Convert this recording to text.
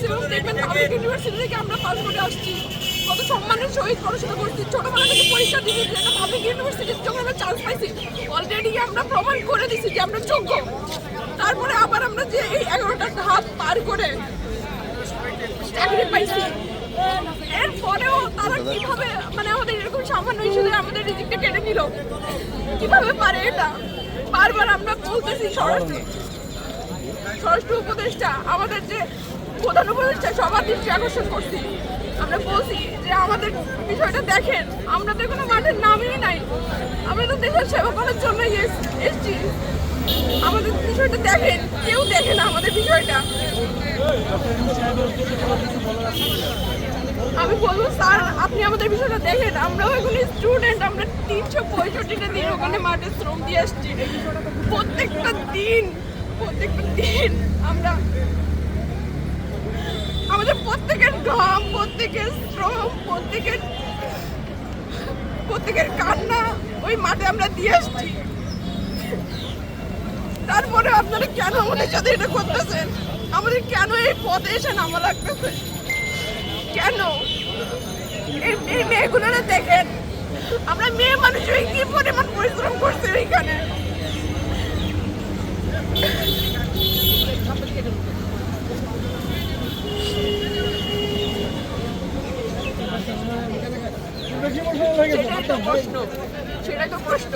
University থেকে আমরা pass করে আসছি। কত সম্মানের সহিত পড়াশোনা করছি। ছোটবেলা থেকে পরীক্ষা দিয়েছি যে একটা পাবলিক ইউনিভার্সিটিতে যখন আমরা চান্স পাইছি অলরেডি আমরা প্রমাণ করে দিছি যে আমরা যোগ্য। তারপরে আবার আমরা যে এই এগারোটা ধাপ পার করে চাকরি পাইছি। এরপরেও তারা কীভাবে মানে আমাদের এরকম সামান্য ইস্যুতে আমাদের রিজিকটা কেটে নিল, কীভাবে পারে এটা? বারবার আমরা বলতেছি স্বরাষ্ট্র স্বরাষ্ট্র উপদেষ্টা, আমাদের যে প্রধান উপদেষ্টা সবার দৃষ্টি আকর্ষণ করছি। আমরা বলছি যে আমাদের বিষয়টা দেখেন, আমরা তো কোনো মাঠের নামই নাই। আমরা তো দেশের সেবা করার জন্যই এস- এসছি। আমাদের বিষয়টা দেখেন, কেউ দেখে না আমাদের বিষয়টা। আমি বলব, স্যার, আপনি আমাদের বিষয়টা দেখেন, আমরাও এখন স্টুডেন্ট আমরা তিনশো পঁয়ষট্টিটা দিন ওখানে মাঠে শ্রম দিয়ে আসছি। প্রত্যেকটা দিন প্রত্যেকটা দিন আমরা আমাদের প্রত্যেকের ঘাম প্রত্যেকের শ্রম, প্রত্যেকের প্রত্যেকের কান্না ওই মাঠে আমরা দিয়ে আসছি। তারপরে আপনারা কেন আমাদের সাথে এটা করতেছেন? আমাদের কেন এই পথে এসে নামা লাগতেছে? কেন? এই মেয়েগুলোরা দেখেন, আমরা মেয়ে মানুষ হয়ে কি পরিমাণ পরিশ্রম করছি ওইখানে? সেটাই তো প্রশ্ন